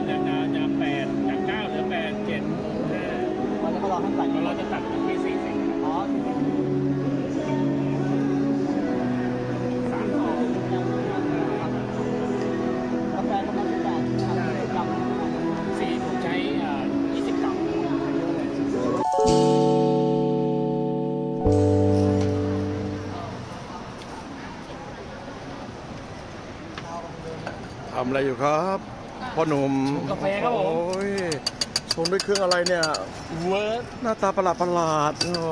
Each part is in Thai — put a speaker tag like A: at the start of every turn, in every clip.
A: มจากนาจะแปดจากเก้าหรือแปดเจ็ดห้า
B: วันนี้รอให้ตัดเรา
A: จะตัดที่สี่สิบ
B: อ๋อ
A: สามสง
B: กาแฟกำลังแปดกรัม
A: สี่ผมใยี่สิบกรั
C: ทำอะไรอยู่ครับ พ่อหนุ่มชงกาแฟครับผม โอ้ยชงด้วยเครื่องอะไรเนี่ย
A: เวิร์ก
C: หน้าตาประหลาดประหลาดๆโอ้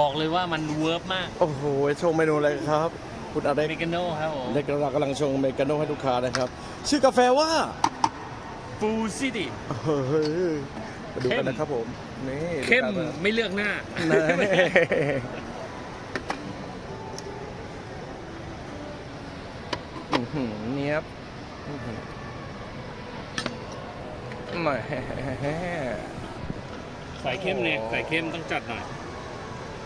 A: บอกเลยว่ามันเวิร์กมาก
C: โอ้โหชงเมนูอะไรครับ คุณอะไรเม
A: กาโน่ครับผมเด็ก
C: เรากำลังชงอเมริกาโน่ให้ลูกค้านะครับ ชื่อกาแฟว่า
A: ฟูซิตี้
C: เฮ้ยมาดูกันนะครับผม นี่เข้มดูกันนะ
A: ไม่เลือกหน้า
C: อื้อหือเนี้ยบอื้อหือ แหม่
A: ใส่เข้มเนี่ยโอ้ใส่เข้มต้องจัดหน่อย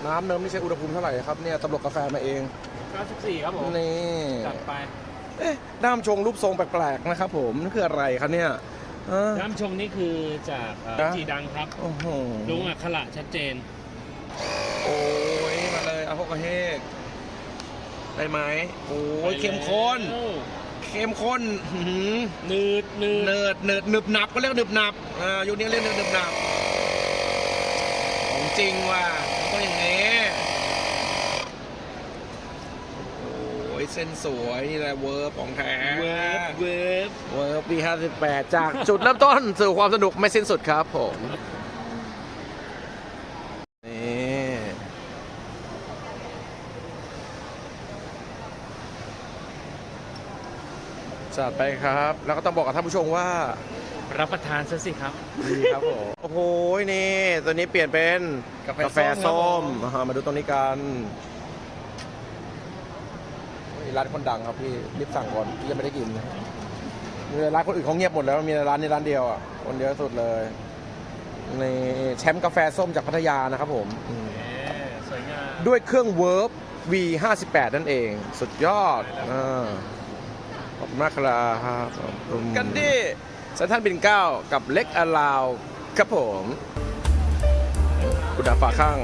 C: น้ำเนิมนี่ใช้อุณหภูมิเท่าไหร่ครับเนี่ยตำรวจกาแฟมาเอง
A: 94 ครับผม
C: นี่จัด
A: ไป
C: เอ๊ะด้ามชงรูปทรงแปลกๆนะครับผมนี่คืออะไรครับเนี่ยฮะน้
A: ำชงนี่คือจากเอ่อครับจีดังครับ
C: โอ้โหลุงอั
A: กขระชัดเจน
C: โอ้ยมาเลยเอาพวกกระเฮกได้ไหมโอ้ยเข้มข้น เข้มข้นอื้อหือ
A: นืดนืดเน
C: ิร์ดเนิร์ดหนึบหนับก็เรียกหนึบหนับอ่ายุคนี้เรียกหนึบหนับของจริงว่ะมันต้องอย่างนี้โอ้ยเส้นสวยนี่แหละเวิร์บของแท้เวิร์ก
A: เวิร์ก
C: เวิร์บปี58จากจุดเริ่มต้นสู่ความสนุกไม่สิ้นสุดครับผมนี่ จัดไปครับ แล้วก็ต้องบอกกับท่านผู้ชมว่า
A: รับประทานซะสิครับ ดีครับผ
C: มโอ้โหนี่ตัวนี้เปลี่ยนเป็นก
A: าแฟกาแฟส้ส้มมค
C: รับผมอ่ามาดูตรงนี้กันเฮ้ยร้านคนดังครับพี่รีบสั่งก่อนพี่ยังไม่ได้กินนะมีร้านคนอื่นเขาเงียบหมดแล้วมีร้านนี้ร้านเดียวอะคนเยอะสุดเลยนี่แชมป์กาแฟส้มจากพัทยานะครับผมอืมเอ
A: ๊ะสวยงามด้ว
C: ยเครื่องเวิร์บ V58 นั่นเอง สุดยอดอ่าข อบคุณมากครับกันดิเซนทันบินเก้ากับเล็กอลาวครับผม
A: กุดาฝาข้าง